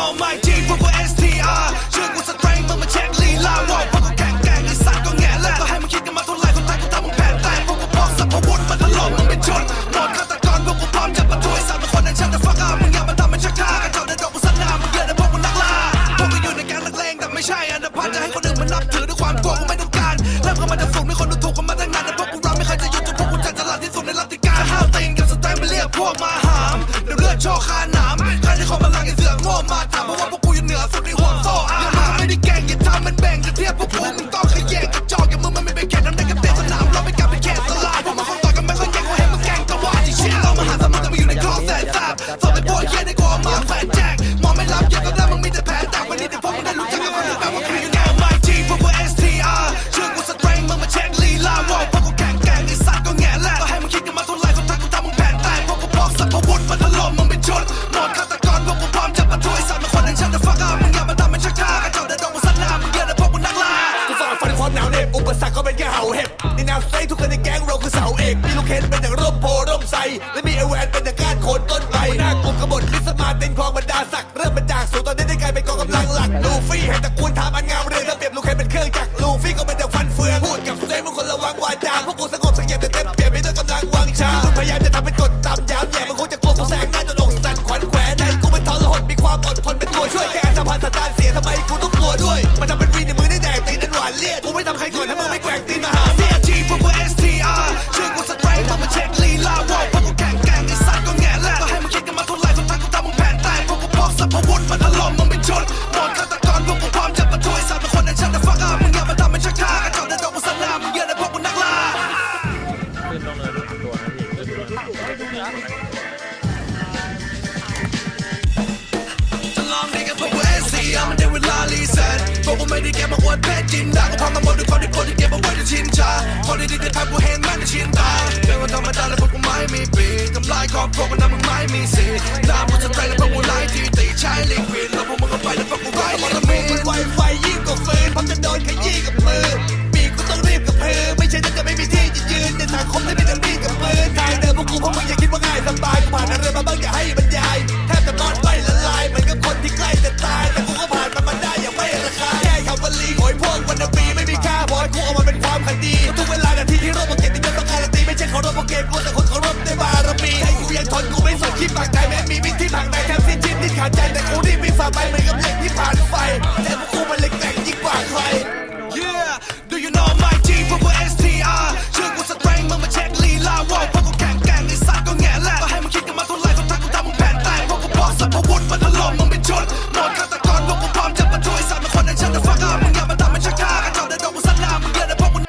เอาไม่จริงพวกกู STR เเราคือเอกมีลูกเคนเป็นอย่างร่มโพร่มไทรและมีเอแวนเป็นอย่างก้านโคนต้นไม้หน้ากลุ่มกบฏลิสมาเต็นคลองบรรดาศักดิ์เริ่มเป็นจากสูงตอนนี้ได้กลายเป็นกองกำลังหลักลูฟี่ให้ตระกูลทำอันงามเรืองถ้าเปรียบลูกเคนเป็นเครื่องจักรลูฟี่ก็เป็นอย่างฟันเฟืองพูดกับเซฟมึงคนละวัง กสัพพวุธมาถล่มมึงเป็นชุดหมดฆาตกรพวกกูพร้อมจะมาช่วยสามคนในชาติฟักอามึงอย่ามาทำเป็นชักช้ากระจอกในดอกกูสันนามมึงเยอะในพวกกูนักล่าขึ้นต้องเนินทุกตัวนะพี่ขึ้นมาจะลองดีกับพวกกู STR มันได้เวลารีเซ็ตพวกกูไม่ได้แค่มาอวดเพชรจินดาก็พร้อมทั้งหมดด้วยคนที่คนที่เก็บเอาไว้ในชินชาคนที่ดีที่ทำกูเห็นมันในชินตาเป็นวันธรรมดาแล้วพวกกูไม่มีปีทำลายครอบครัวมันทำมึงไม่มีสิทธิ์น้ำกูจะใจแล้ว คมที่มีแต่มีดกับปืนทางเดินพวกกูพวกมึงอย่าคิดว่าง่ายสบายกูผ่านอะไรมาบ้างอย่าให้บรรยายแทบจะนอนไม่ละลายเหมือนกับคนที่ใกล้จะตาย แต่กูก็ผ่านมันมาได้อย่างไม่ระคายแค่คำว่าลีโอยพวกวันนบีไม่มีค่าบอยกูเอามาเป็นความคดีทุกเวลานาทีที่รบโปรเกตที่ยศต้องการันตีไม่ใช่เคารพโปรเกตกูแต่คนเคารพในบารมีให้กูยังทนกูไม่สนคิดปากใจแม้มีมิตรที่ผักในแทบสิ้นชีพที่ขาดใจแต่กูรีบวิ่งฝ่าไปเหมือนกับเหล็กที่ผ่านไฟแต่พวกกู